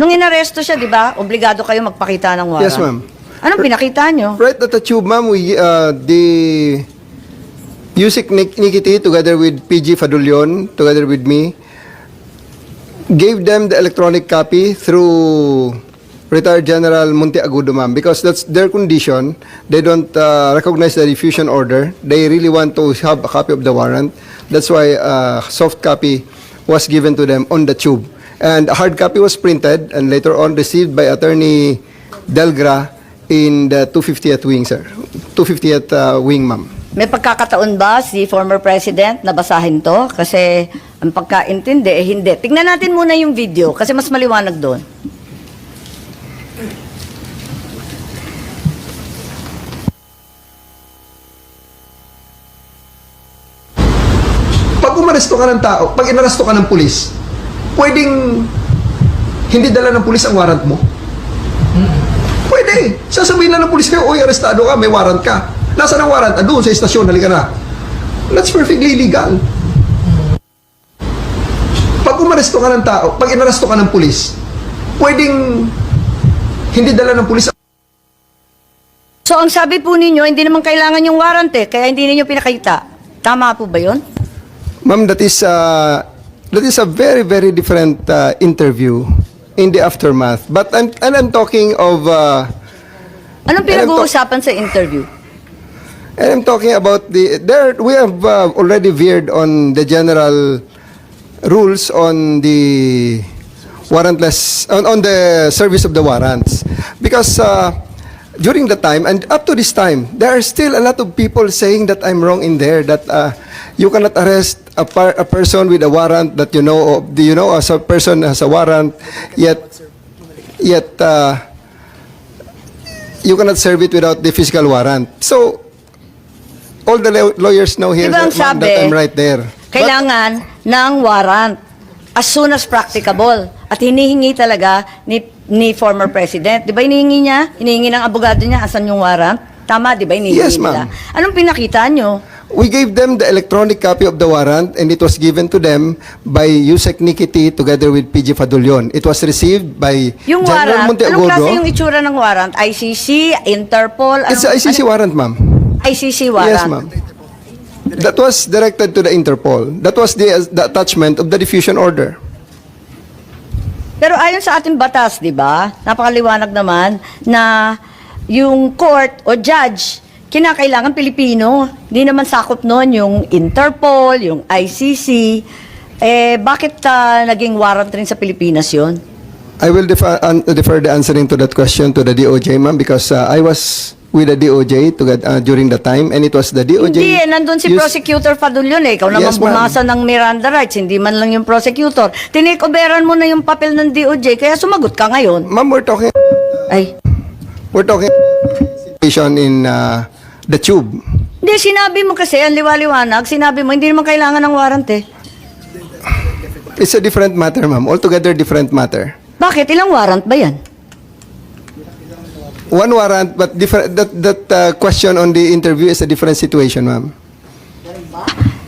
Nung inaresto siya, di ba, obligado kayo magpakita ng warrant. Yes, ma'am. Anong pinakita nyo? Right at the tube, ma'am, we, uh, the Yusik Nik- Nikiti, together with PG Fadulyon, together with me, gave them the electronic copy through retired General Munti Agudo, ma'am, because that's their condition. They don't uh, recognize the diffusion order. They really want to have a copy of the warrant. That's why uh, soft copy was given to them on the tube. And a hard copy was printed and later on received by Attorney Delgra in the 250th wing, sir. 250th uh, wing, ma'am. May pagkakataon ba si former president na basahin to? Kasi ang pagkaintindi, eh hindi. Tignan natin muna yung video kasi mas maliwanag doon. Pag umaresto ka ng tao, pag inaresto ka ng pulis, pwedeng hindi dala ng pulis ang warrant mo? Pwede. Sasabihin lang ng pulis kayo, uy, arestado ka, may warrant ka. Nasaan ang warrant? Ah, doon sa istasyon, halika na. That's perfectly legal. Pag umaresto ka ng tao, pag inaresto ka ng pulis, pwedeng hindi dala ng pulis So ang sabi po ninyo, hindi naman kailangan yung warrant eh, kaya hindi ninyo pinakita. Tama po ba yun? Ma'am, that is uh, that is a very very different uh, interview in the aftermath. But I'm and I'm talking of uh, Anong pinag-uusapan sa interview? and I'm talking about the there we have uh, already veered on the general rules on the warrantless on, on the service of the warrants because uh, during the time and up to this time there are still a lot of people saying that I'm wrong in there that uh, you cannot arrest a, par- a person with a warrant that you know of do you know as a person has a warrant yet yet uh, you cannot serve it without the physical warrant so all the law- lawyers know here Diba ang that, ma'am, sabi, that I'm right there But- Kailangan ng warrant as soon as practicable. At hinihingi talaga ni, ni former president. Di ba hinihingi niya? Hinihingi ng abogado niya, asan yung warrant? Tama, di ba? Hinihingi Yes, nila. ma'am. Anong pinakita nyo? We gave them the electronic copy of the warrant and it was given to them by Yusek Nikiti together with PG Fadulyon. It was received by Yung General warrant, anong klase yung itsura ng warrant? ICC, Interpol? It's a anong- ICC warrant, ma'am. ano- ICC warrant. Yes, ma'am. That was directed to the Interpol. That was the, the attachment of the diffusion order. Pero ayon sa ating batas, di ba? Napakaliwanag naman na yung court o judge, kinakailangan Pilipino. Hindi naman sakop noon yung Interpol, yung ICC. Eh, bakit ah, naging warrant rin sa Pilipinas yon? I will defer, an- defer the answering to that question to the DOJ, ma'am, because uh, I was with the DOJ to get, uh, during the time and it was the DOJ. Hindi eh, nandun si used- Prosecutor Fadulyon eh. Ikaw naman Yes, bumasa ng Miranda rights, hindi man lang yung prosecutor. Tinikoberan mo na yung papel ng DOJ, kaya sumagot ka ngayon. Ma'am, we're talking Ay, we're talking situation in uh, the tube. hindi, sinabi mo kasi, ang liwaliwanag, sinabi mo, hindi naman kailangan ng warrant eh. It's a different matter, ma'am. Altogether different matter. Bakit? Ilang warrant ba yan? One warrant, but different. That that uh, question on the interview is a different situation, ma'am.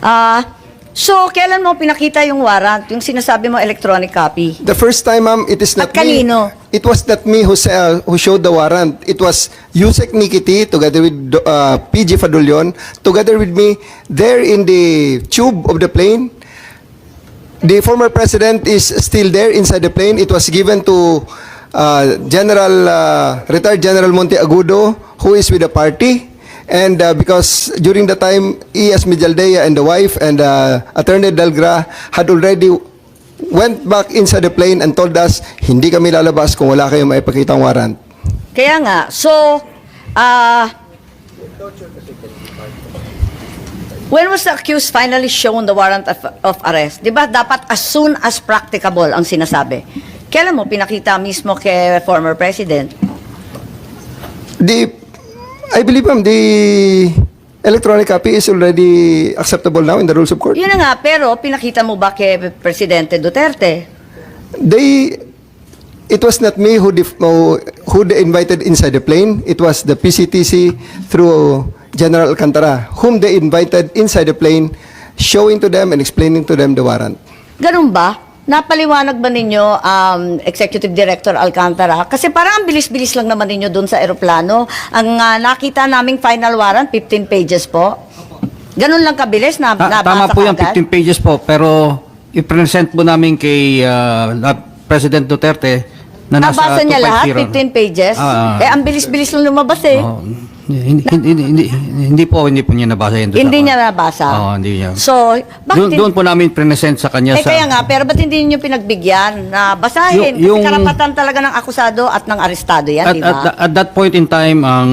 Ah, so kailan mo pinakita yung warrant? Yung sinasabi mo electronic copy? The first time, ma'am, it is not At kanino? me. It was not me who sa- who showed the warrant. It was Yusek Nikiti together with uh, PG Fadulyon together with me there in the tube of the plane. The former president is still there inside the plane. It was given to uh, General uh, retired General Monteagudo, who is with the party. And uh, because during the time, E.S. Mijaldea and the wife and uh, Attorney Delgra had already went back inside the plane and told us, hindi kami lalabas kung wala kayong maipakitang warrant. Kaya nga, so, ah, when was the accused finally shown the warrant of, of arrest? Di ba dapat as soon as practicable ang sinasabi? Kailan mo pinakita mismo kay former president? The, I believe, ma'am, the electronic copy is already acceptable now in the rules of court. Yun na nga, pero pinakita mo ba kay Presidente Duterte? They, it was not me who, def, who, who they invited inside the plane. It was the PCTC through General Alcantara, whom they invited inside the plane, showing to them and explaining to them the warrant. Ganun ba? Napaliwanag ba ninyo, um, Executive Director Alcantara? Kasi parang ang bilis-bilis lang naman ninyo doon sa eroplano. Ang ah, nakita naming final warrant, 15 pages po. Ganun lang kabilis na Ta- nabasa tama po yung kaagad? 15 pages po, pero i-present po namin kay ah, la- President Duterte na nasa Nabasa niya lahat, 250. 15 pages? Ah, eh, ang bilis-bilis lang lumabas eh. oh, hindi, hindi, hindi, hindi po, hindi po niya nabasa yun. doon sa- hindi niya nabasa. Oo, hindi niya. So, bakit doon po namin present sa kanya Eh sa... kaya nga, pero ba't hindi niyo pinagbigyan na basahin? Yung- yung- Kasi karapatan talaga ng akusado at ng arestado yan, at, di ba? at, at that point in time, ang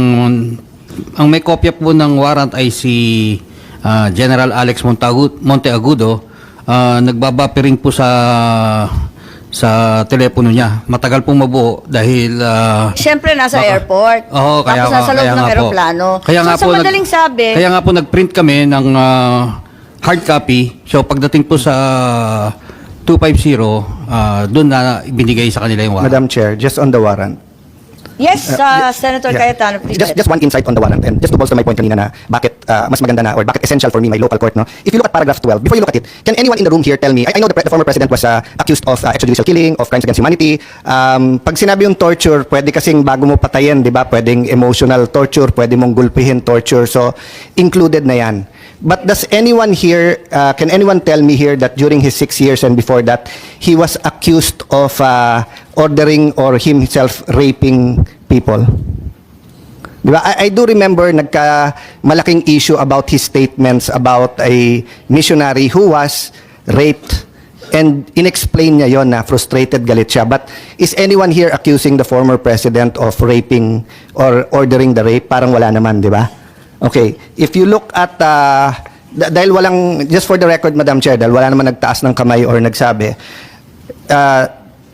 ang may kopya po ng warrant ay si ah, General Alex Montagu- Monteagudo. Ah, nagbabapiring po sa sa telepono niya. Matagal pong mabuo dahil ah, Siyempre, nasa Baka- airport. Oo, kaya Tapos nasa loob kaya ng aeroplano. Kaya so, nga sa po nag- madaling sabi, Kaya nga po nag-print kami ng ah, hard copy. So pagdating po sa 250, ah, doon na binigay sa kanila yung warrant. Madam Chair, just on the warrant. Yes, uh, Senator Yeah. Cayetano, please. Just, just one insight on the warrant and just to bolster my point kanina na bakit uh, mas maganda na or bakit essential for me my local court no. If you look at paragraph 12, before you look at it, can anyone in the room here tell me I, I know the, pre- the former president was uh, accused of uh, extrajudicial killing, of crimes against humanity. Um, pag sinabi yung torture, pwede kasing bago mo patayin, 'di ba? Pwedeng emotional torture, pwede mong gulpihin torture. So included na 'yan. But does anyone here, uh, can anyone tell me here that during his six years and before that, he was accused of uh, ordering or himself raping people? Di ba? I, I do remember nagka malaking issue about his statements about a missionary who was raped and inexplain niya yon na frustrated galit siya. But is anyone here accusing the former president of raping or ordering the rape? Parang wala naman, di ba? Okay. If you look at uh, dah- dahil walang just for the record Madam Chair, dahil wala naman nagtaas ng kamay or nagsabi, uh,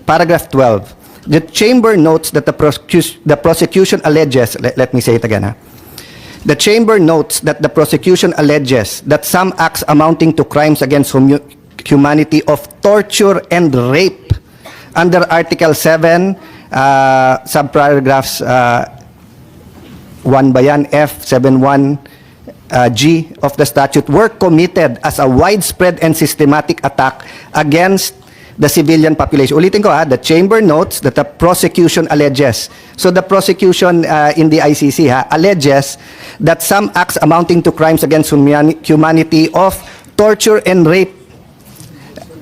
paragraph 12. The chamber notes that the, prosecus- the prosecution alleges, let, let me say it again. Ha? The chamber notes that the prosecution alleges that some acts amounting to crimes against hum- humanity of torture and rape under Article 7, uh, subparagraphs uh, 1 ba yan? F, 71, uh, G of the statute were committed as a widespread and systematic attack against the civilian population. Ulitin ko ha, the chamber notes that the prosecution alleges. So the prosecution uh, in the ICC ha, alleges that some acts amounting to crimes against humanity of torture and rape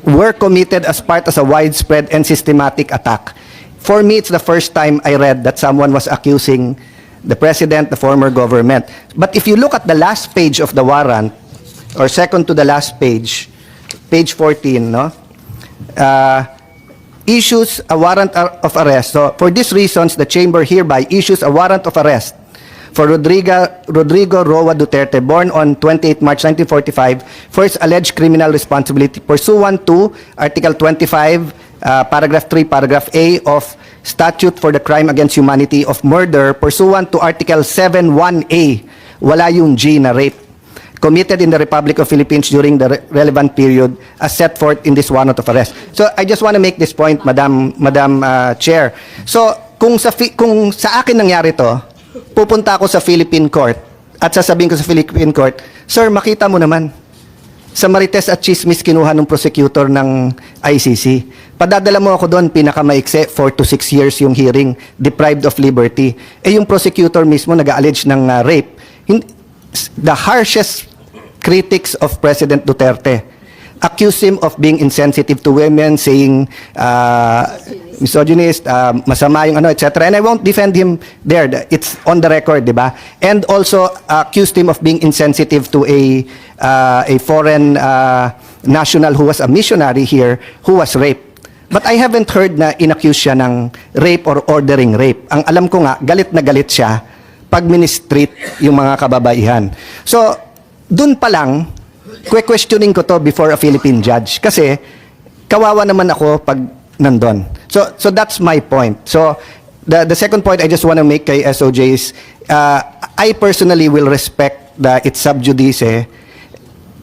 were committed as part of a widespread and systematic attack. For me, it's the first time I read that someone was accusing the president, the former government. But if you look at the last page of the warrant, or second to the last page, page 14, no? Uh, issues a warrant of arrest. So, for these reasons, the chamber hereby issues a warrant of arrest for Rodrigo, Rodrigo Roa Duterte, born on 28 March 1945, for his alleged criminal responsibility pursuant to Article 25, uh, Paragraph 3, Paragraph A of Statute for the Crime Against Humanity of Murder, pursuant to Article 7.1A, wala yung G na rape committed in the Republic of Philippines during the re- relevant period as set forth in this warrant of arrest. So I just want to make this point, Madam Madam uh, Chair. So kung sa kung sa akin nangyari to, pupunta ako sa Philippine court at sasabihin ko sa Philippine court, Sir, makita mo naman, sa Marites at Chismis kinuha ng prosecutor ng ICC. Padadala mo ako doon, pinakamaikse, 4 to 6 years yung hearing, deprived of liberty. Eh yung prosecutor mismo nag-allege ng uh, rape. The harshest critics of President Duterte accuse him of being insensitive to women, saying uh, misogynist, uh, masama yung ano, etc. And I won't defend him there. It's on the record, di ba? And also accused him of being insensitive to a uh, a foreign uh, national who was a missionary here who was raped. But I haven't heard na inaccuse siya ng rape or ordering rape. Ang alam ko nga, galit na galit siya pag ministreat yung mga kababaihan. So, dun pa lang, questioning ko to before a Philippine judge. Kasi, kawawa naman ako pag nandun. So, so that's my point. So, the, the second point I just want to make kay SOJ is, uh, I personally will respect the its sub judice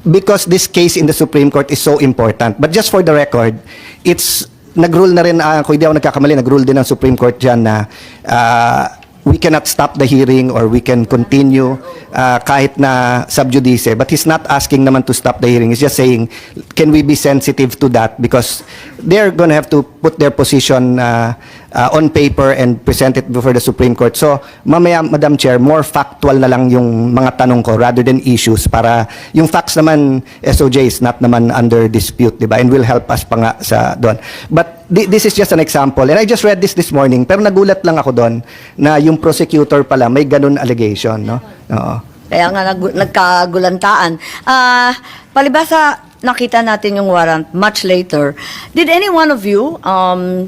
because this case in the Supreme Court is so important. But just for the record, it's nag-rule na rin, uh, kung hindi ako nagkakamali, nag-rule din ang Supreme Court dyan na uh, we cannot stop the hearing or we can continue uh, kahit na sub judice. But he's not asking naman to stop the hearing. He's just saying, can we be sensitive to that? Because they're going to have to put their position uh, uh, on paper and present it before the Supreme Court. So, mamaya, Madam Chair, more factual na lang yung mga tanong ko rather than issues para yung facts naman, SOJ is not naman under dispute, di ba? And will help us pa nga sa doon. But thi- this is just an example. And I just read this this morning, pero nagulat lang ako doon na yung prosecutor pala may ganun allegation, no? Oo. Kaya nga nag- nagkagulantaan. Ah, palibasa nakita natin yung warrant much later. Did any one of you, um,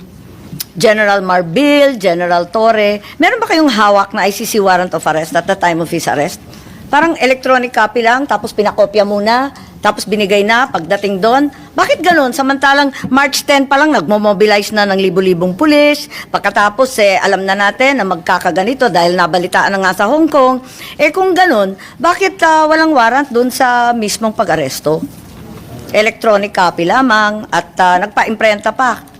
General Marbil, General Torre, meron ba kayong hawak na ICC warrant of arrest at the time of his arrest? Parang electronic copy lang, tapos pinakopya muna, tapos binigay na pagdating doon. Bakit ganun? Samantalang March 10 pa lang nagmo-mobilize na ng libu-libong pulis. Pagkatapos eh alam na natin na magkakaganito dahil nabalitaan na nga sa Hong Kong. Eh kung ganun, bakit ah, walang warrant doon sa mismong pag-aresto? Electronic copy lamang at ah, nagpa-imprenta pa.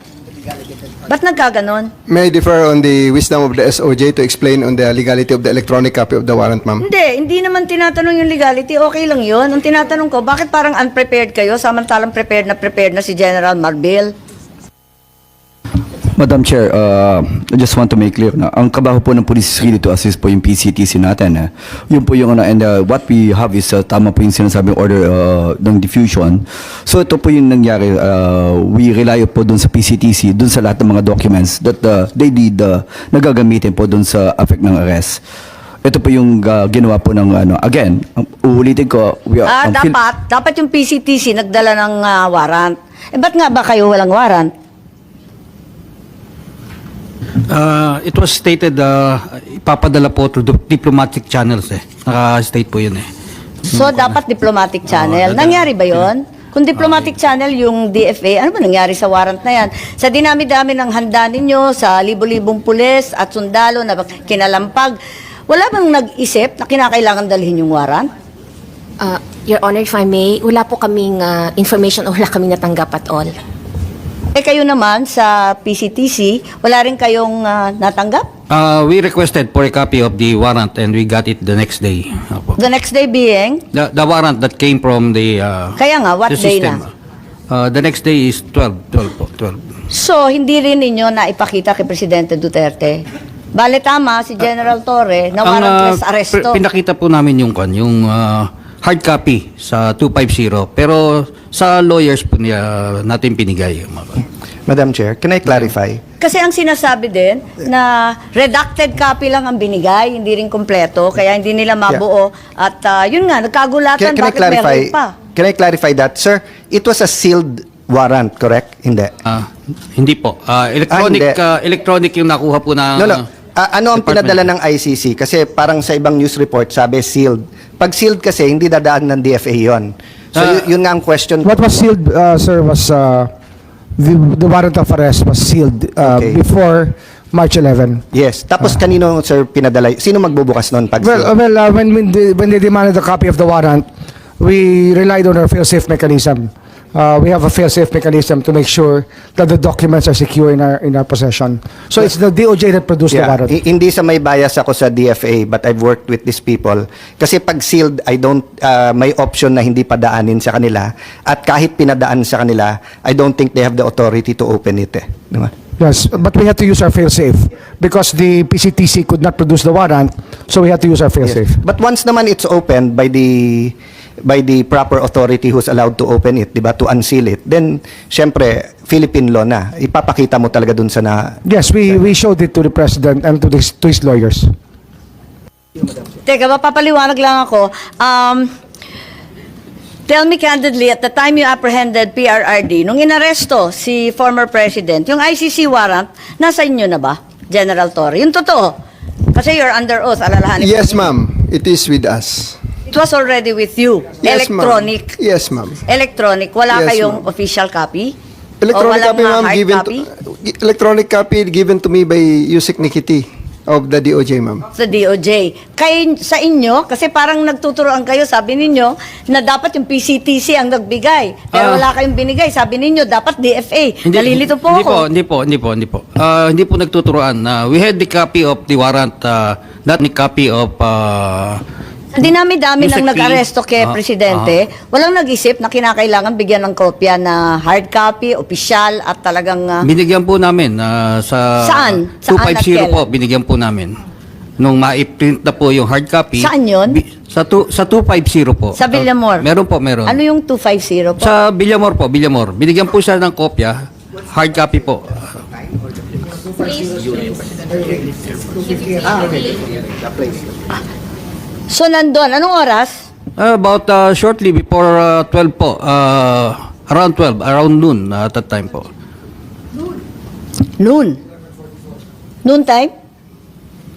Ba't nagkaganon? May I differ on the wisdom of the SOJ to explain on the legality of the electronic copy of the warrant, ma'am? Hindi, hindi naman tinatanong yung legality. Okay lang yun. Ang tinatanong ko, bakit parang unprepared kayo samantalang prepared na prepared na si General Marbil? Madam Chair, uh, I just want to make clear na ang kabaho po ng police is really to assist po yung PCTC natin. Eh. Yun po yung ano, and uh, what we have is uh, tama po yung sinasabing order uh, ng diffusion. So ito po yung nangyari, uh, we rely po dun sa PCTC, dun sa lahat ng mga documents that uh, they did, uh, nagagamitin po dun sa effect ng arrest. Ito po yung uh, ginawa po ng ano, again, uulitin ko, we are, Ah, Phil- dapat, dapat yung PCTC nagdala ng ah, warrant. Eh, ba't nga ba kayo walang warrant? Uh, it was stated, uh, ipapadala po through the diplomatic channels eh. Naka-state po yun eh. So, dapat diplomatic channel. Oo, Nangyari ba yon? Kung diplomatic channel yung DFA, ano ba nangyari sa warrant na yan? Sa dinami-dami ng handa ninyo, sa libo-libong pulis at sundalo na kinalampag, wala bang nag-isip na kinakailangan dalhin yung warrant? Uh, Your Honor, if I may, wala po kaming uh, information o wala kaming natanggap at all. Eh kayo naman sa PCTC, wala rin kayong ah, natanggap? Uh, we requested for a copy of the warrant and we got it the next day. Opo. The next day being, The, the warrant that came from the, uh, Kaya nga, what the day system. na? Uh, the next day is 12, 12 po, 12. so hindi rin ninyo na ipakita kay Presidente Duterte. Bale tama si General Torre na warrantless uh, arresto. pr- pinakita po namin yung kan, yung uh, hard copy sa 250 pero sa lawyers po niya natin pinigay. Madam Chair, can I clarify? Kasi ang sinasabi din na redacted copy lang ang binigay, hindi rin kompleto, kaya hindi nila mabuo. At ah, yun nga, nagkagulatan, Can, can I bakit clarify? meron pa? Can I clarify that, sir? It was a sealed warrant, correct? Hindi. Ah, hindi po. Ah, electronic Ah, hindi. ah, electronic yung nakuha po na No, no. Ah, ano ang Department. pinadala ng ICC? Kasi parang sa ibang news report, sabi sealed. Pag sealed kasi, hindi dadaan ng DFA yon. So, Ah. yun nga ang question. What was sealed, uh, sir, was uh, the, the warrant of arrest was sealed uh, Okay. before March 11. Yes. Tapos kanino, sir, pinadala? Sino magbubukas noon pag Well, uh, sealed? well, uh, when when they, when they demanded a copy of the warrant, we relied on our fail-safe mechanism. Uh, we have a fail-safe mechanism to make sure that the documents are secure in our in our possession. So it's the DOJ that produced the Yeah, warrant. hi- hindi sa may bias ako sa DFA but I've worked with these people. Kasi pag sealed, I don't, uh, may option na hindi padaanin sa kanila. At kahit pinadaan sa kanila, I don't think they have the authority to open it. Eh. Di ba? Yes, but we had to use our fail-safe because the PCTC could not produce the warrant, so we had to use our fail-safe. But once naman it's opened by the by the proper authority who's allowed to open it, 'di ba, to unseal it, then syempre Philippine law na. Ipapakita mo talaga dun sa na Yes, we we showed it to the president and to his to his lawyers. Teka, mapapaliwanag lang ako. Um, tell me candidly, at the time you apprehended PRRD, nung inaresto si former president, yung ICC warrant, nasa inyo na ba, General Torre? Yung totoo. Kasi you're under oath, alalahanin ko. Yes, ma'am. It is with us. It was already with you. Yes, ma'am. Electronic. Yes, ma'am. Electronic. Wala Yes, kayong ma'am. official copy? Electronic o walang copy, mga ma'am, hard given copy? to, electronic copy given to me by Yusik Nikiti. of the DOJ, ma'am. sa DOJ. Kay, sa inyo, kasi parang nagtuturoan kayo, sabi ninyo, na dapat yung PCTC ang nagbigay. Pero Ah. wala kayong binigay. Sabi ninyo, dapat DFA. Nalilito po hindi ako. Po, hindi po, hindi po, hindi po. Ah, hindi po nagtuturoan. Ah, we had the copy of the warrant, ah, not the copy of uh, Dinami-dami Yusek nang nag-aresto kay Ah, Presidente. Walang nag-isip na kinakailangan bigyan ng kopya na hard copy, opisyal, at talagang... ah, Binigyan po namin ah, sa Saan? Saan at 250 po, kailan? binigyan po namin. Nung ma-print na po yung hard copy. Saan yun? bi- sa, tu, sa 250 po. Sa Villamor? meron po, meron. ano yung 250 po? Sa Villamor po, Villamor. Binigyan po siya ng kopya, hard copy po. So, nandun. Anong oras? Ah, about ah, shortly before ah, 12 po, ah, around 12, around noon ah, at that time po. Noon. Noon time?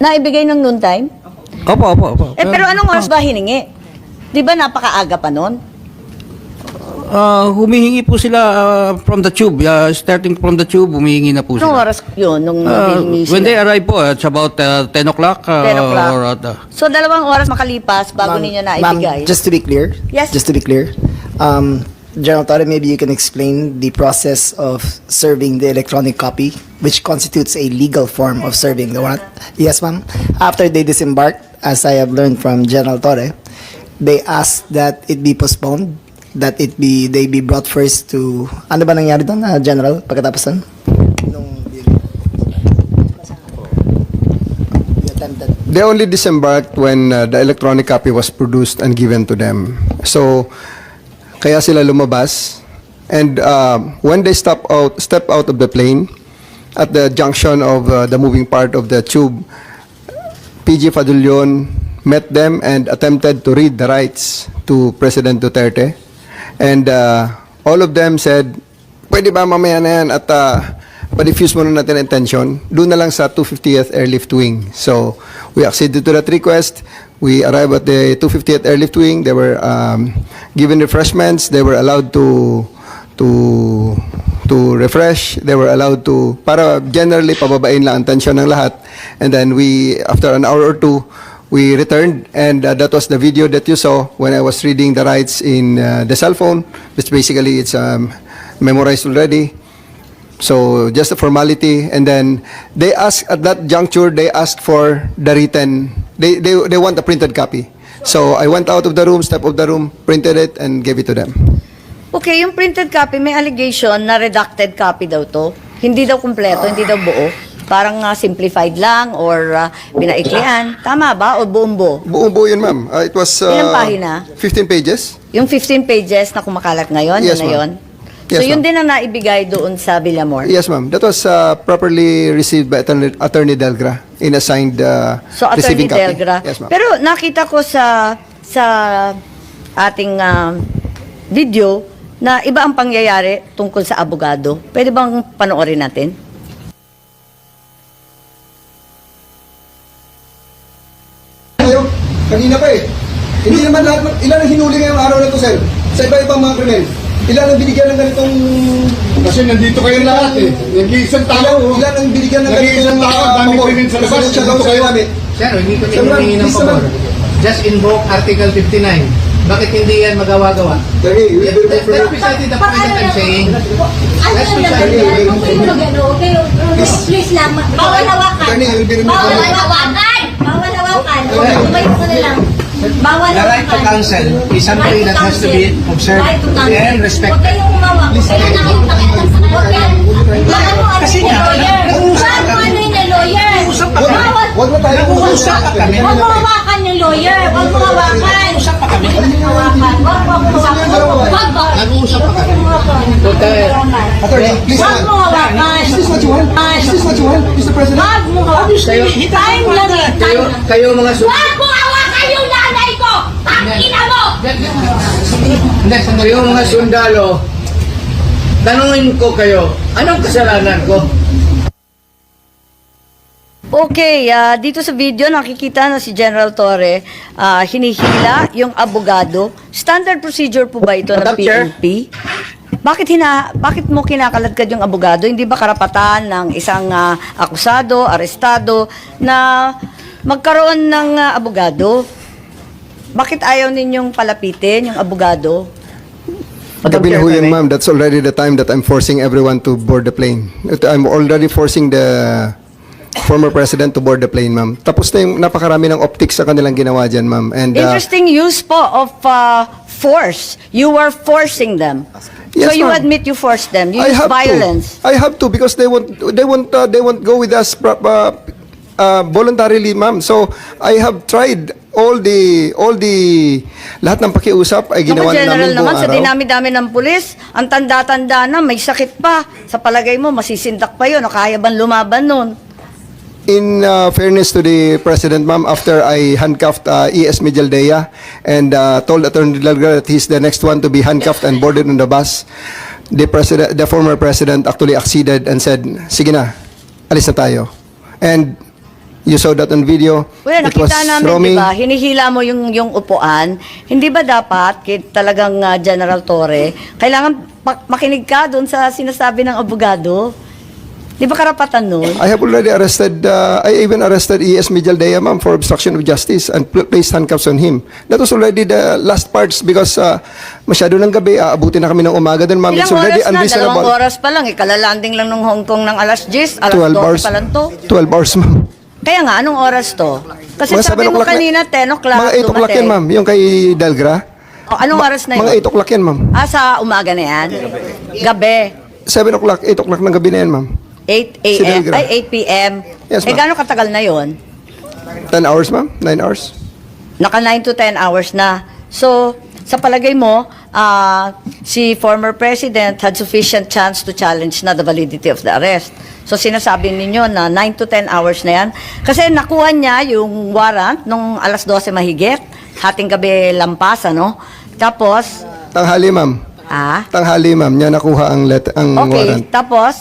Naibigay ng noon time? Opo, opo, opo. Eh, pero anong oras ba hiningi? Di ba napakaaga pa noon? Ah, humihingi po sila ah, from the tube, ah, starting from the tube, humihingi na po Anong sila. oras yun nung Ah, hihingi when sila? they arrive po, it's about uh, 10 o'clock. uh, 10 o'clock. Or, at, uh, So, dalawang oras makalipas bago ninyo naibigay. Ma'am, just to be clear. Yes. Just to be clear. Um, General Torre, maybe you can explain the process of serving the electronic copy, which constitutes a legal form of serving the warrant. Yes, ma'am. After they disembarked, as I have learned from General Torre, they asked that it be postponed, that it be they be brought first to ano ba nangyari doon, ah, General, pagkatapos doon? Nung They only disembarked when uh, the electronic copy was produced and given to them. So, kaya sila lumabas. And uh, when they step out, step out of the plane, at the junction of uh, the moving part of the tube, PG Fadulion met them and attempted to read the rights to President Duterte. And uh, all of them said, pwede ba mamaya na yan at uh, pa-diffuse muna natin ang tension. Doon na lang sa 250th Airlift Wing. So, we acceded to that request. We arrived at the 250th Airlift Wing. They were um, given refreshments. They were allowed to to to refresh. They were allowed to para generally pababain lang ang tension ng lahat. And then we after an hour or two we returned and uh, that was the video that you saw when I was reading the rights in uh, the cell phone which basically it's um, memorized already. So just a formality, and then they ask at that juncture they asked for the written. They they they want a printed copy. So I went out of the room, step of the room, printed it, and gave it to them. Okay, yung printed copy, may allegation na redacted copy daw to. Hindi daw kumpleto, hindi daw buo. Parang ah, simplified lang or uh, pinaiklian. Tama ba? O buong buo? Buong buo yun, ma'am. Uh, it was uh, Ilang pahina? 15 pages. Yung 15 pages na kumakalat ngayon, Yes, yun na ma'am. yun? Yes, so yun ma'am. din ang naibigay doon sa Villamor? Yes, ma'am. That was uh, properly received by Attorney, Attorney Delgra in assigned uh, So Attorney receiving copy. Delgra. Yes, ma'am. Pero nakita ko sa sa ating ah, video na iba ang pangyayari tungkol sa abogado. Pwede bang panoorin natin? Kayo, kanina pa eh. Hindi naman lahat, ilan ang hinuli ngayong araw na to, sir? Sa iba-ibang mga krimen. Ilan ang binigyan ng ganitong... Kasi nandito kayo lahat eh. Nag-iisang Ilan, tao. ilan ang binigyan ng Nag-iisang ganitong... tao, ah, dami krimen sa labas. Nandito kayo. Sir, hindi ma'am, humingi ng pabor. Just invoke Article 59. Bakit hindi yan magawa-gawa? Attorney, we will say the point that I'm saying. Ano? Huwag kayo mag-ano, huwag kayo, please lang, hawakan. Bawal hawakan! Bawal hawakan. Tumayo ka na lang. Bawal The right to counsel is something that has to be observed and respected. Huwag kayong umawak. Huwag kayong nanging pakialam sa ano Kasi nga, nag-uusap lawyer. Nag-uusap pa kami. Huwag na tayo Nag-uusap pa kami. Huwag mo hawakan yung lawyer. Huwag mo hawakan. Nag-uusap pa kami. Huwag mo hawakan. Huwag mo hawakan. Huwag mo. Nag-uusap pa kami. Huwag mo hawakan. Is this what you want? Is this what you want, Mr. President? Huwag mo hawakan. Time lang eh. Kayo, kayo mga su... Huwag mo hawakan yung nanay ko! Tangina mo! Hindi, sandali. Kayo mga sundalo, tanungin ko kayo, anong kasalanan ko? Okay, ah, dito sa video nakikita na si General Torre ah, hinihila yung abogado. Standard procedure po ba ito ng Madam Chair? PNP? bakit hina bakit mo kinakaladkad yung abogado? Hindi ba karapatan ng isang ah, akusado, arestado na magkaroon ng ah, abogado? Bakit ayaw ninyong palapitin yung abogado? Madam Chair, ma'am. That's already the time that I'm forcing everyone to board the plane. I'm already forcing the former president to board the plane, ma'am. Tapos na yung napakarami ng optics sa kanilang ginawa dyan, ma'am. And, uh, Interesting use po of uh, force. You were forcing them. so Yes, you ma'am. admit you forced them. You I use have violence. to. I have to because they won't they won't uh, they won't go with us pro- uh, uh, voluntarily, ma'am. So I have tried all the all the lahat ng pakiusap ay Naku, ginawa na general namin naman, buong sa dinami-dami ng pulis, ang tanda-tanda na, may sakit pa. Sa palagay mo, masisindak pa yun. O kaya bang lumaban nun? In uh, fairness to the president, ma'am, after I handcuffed uh, E.S. Mijaldea and uh, told Attorney Delgado that he's the next one to be handcuffed and boarded on the bus, the president, the former president actually acceded and said, "Sige na, alis na tayo." And you saw that on video. Well, It was nakita namin, Romy. di ba, hinihila mo yung, yung upuan. Hindi ba dapat, kit talagang uh, General Torre, kailangan makinig ka doon sa sinasabi ng abogado? Di ba karapatan nun? I have already arrested, uh, I even arrested E.S. Mijaldea, ma'am, for obstruction of justice and pl- placed handcuffs on him. That was already the last parts because uh, masyado ng gabi, aabutin na kami ng umaga din, ma'am. Ilang It's already oras na? Dalawang unreasonable. oras pa lang. Ikalalanding lang ng Hong Kong ng alas 10, alas 12 12 hours. pa lang to. 12 hours, ma'am. Kaya nga, anong oras to? Kasi Mga sabi 7 mo o'clock na- kanina, 10 o'clock. Mga 8 o'clock yan, dumating. ma'am. Yung kay Delgra. O, anong oras na yun? Mga 8 o'clock yan, ma'am. Ah, sa umaga na yan? Gabi. 7 o'clock, 8 o'clock ng gabi na yan, ma'am. 8 Si a.m. Delgra. Ay, 8 p.m. Yes, eh, ma'am. gano'ng katagal na yon? 10 hours, ma'am. 9 hours. Naka 9 to 10 hours na. So, sa palagay mo, ah, si former president had sufficient chance to challenge na the validity of the arrest. So, sinasabi ninyo na 9 to 10 hours na yan. Kasi nakuha niya yung warrant nung alas 12 mahigit, hating gabi lampas, ano? Tapos, Tanghali, ma'am. ah, Tanghali, ma'am. Niya nakuha ang, let- ang okay, warrant. tapos,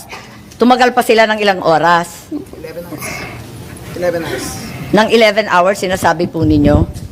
tumagal pa sila ng ilang oras. 11 hours. Ng 11 hours, sinasabi po ninyo.